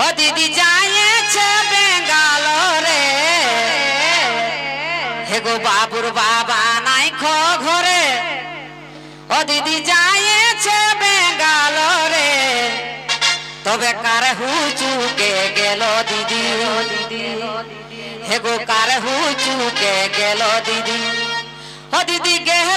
ও দিদি যাইছে বেঙ্গালোরে। হে গো বাবুর বাবা নাই খো ঘরে। ও দিদি যাইছে বেঙ্গালোরে। তবে কার হুচুকে গেল দিদি? হে গো কার হুচুকে গেল দিদি? ও দিদি গেল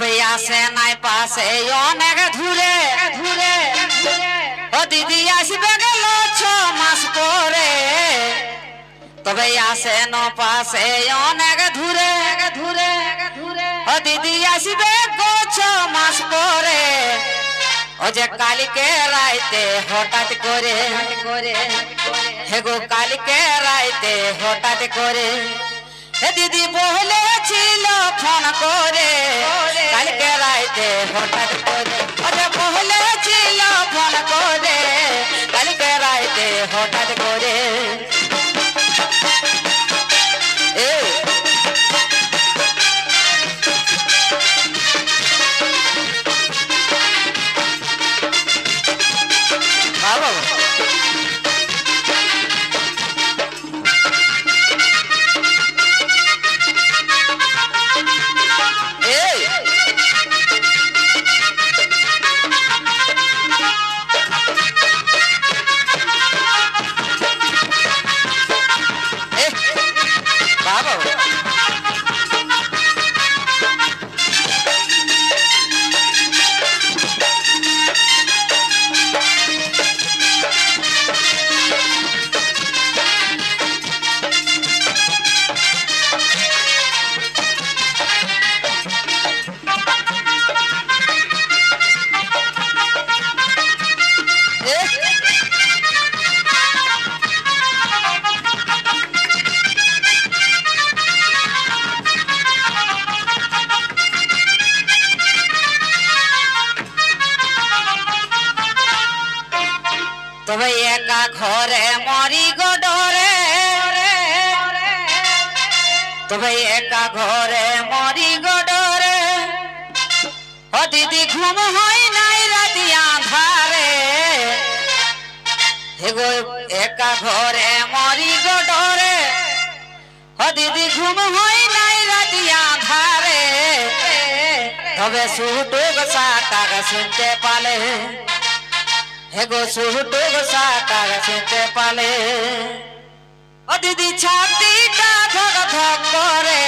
তবে আসে নাই পাশে অনেক ধুরে ধুরে। ও দিদি আসবে গেল ছ মাস পরে। তবে আসে ন পাশে অনেক ধুরে ধুরে। ও দিদি আসবে গো ছ মাস পরে। ও যে কালকে রাইতে হঠাৎ করে, হে গো কালকে রাইতে হঠাৎ করে দিদি বলেছিল ফোন করে কালকে রাইতে হঠাৎ করে। আরে বলেছিল ফোন করে কালকে রাইতে হঠাৎ করে। বাবা তবে একা ঘরে মরি গো ডরে। তবে একা ঘরে মরি গো ডরে। দিদি, ঘুম হয় নাই রাতি আধারে। হে গো, একা ঘরে মরি গো ডরে। দিদি, ঘুম হয় নাই রাতি আধারে। তবে সুটুক সাটাক শুনতে পালে। হে গো সুটুক সেতে পালে। ও দিদি ছাতিটা ধক ধক করে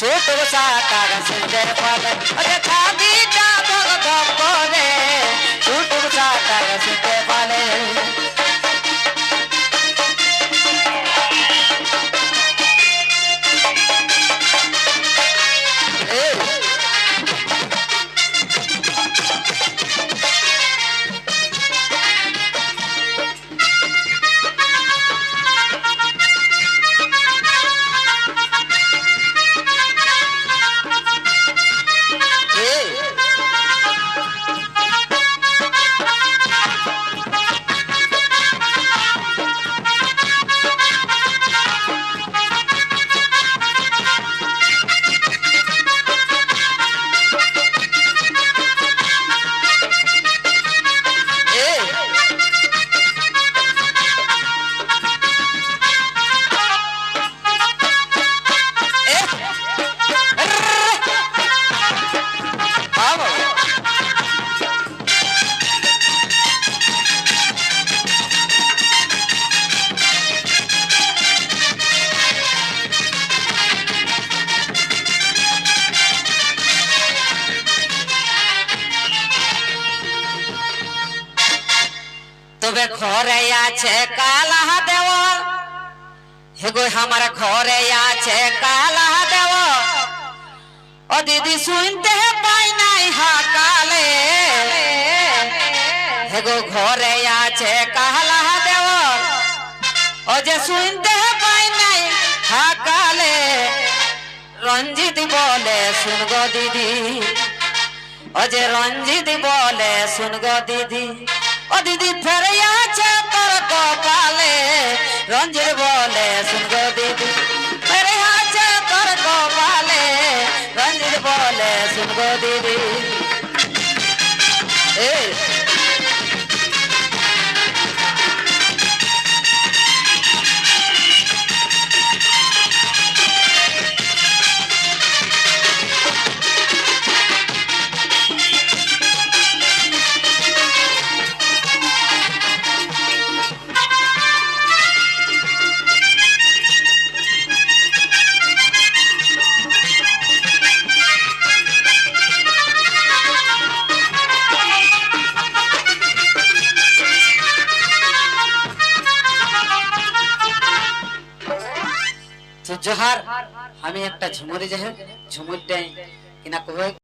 সুটুক সাটাক সেতে পালে। ওরে ছাতিটা ধক ধক করে সুটুক সাটাক সেতে পালে। ঘরে আছে কালা দেওয়ার হেগো আমার ঘরে আছে কালা দেওয়ার ও দিদি শুনতে পাই নাই হাকালে। হেগো ঘরে আছে কালা দেওয়ার ও যে শুনতে পাই নাই হাকালে। রঞ্জিত বলে শুনগো দিদি। ও যে রঞ্জিত বলে শুনগো দিদি। দিদি ফেরে আছে তোর কপালে। রঞ্জের বলে শুনগো দিদি। ফেরে আছে তোর কপালে। রঞ্জের বলে শুনগো দিদি। এই জোহার আমি একটা ঝুমুরি যাই ঝুমুরটাই কিনা কবে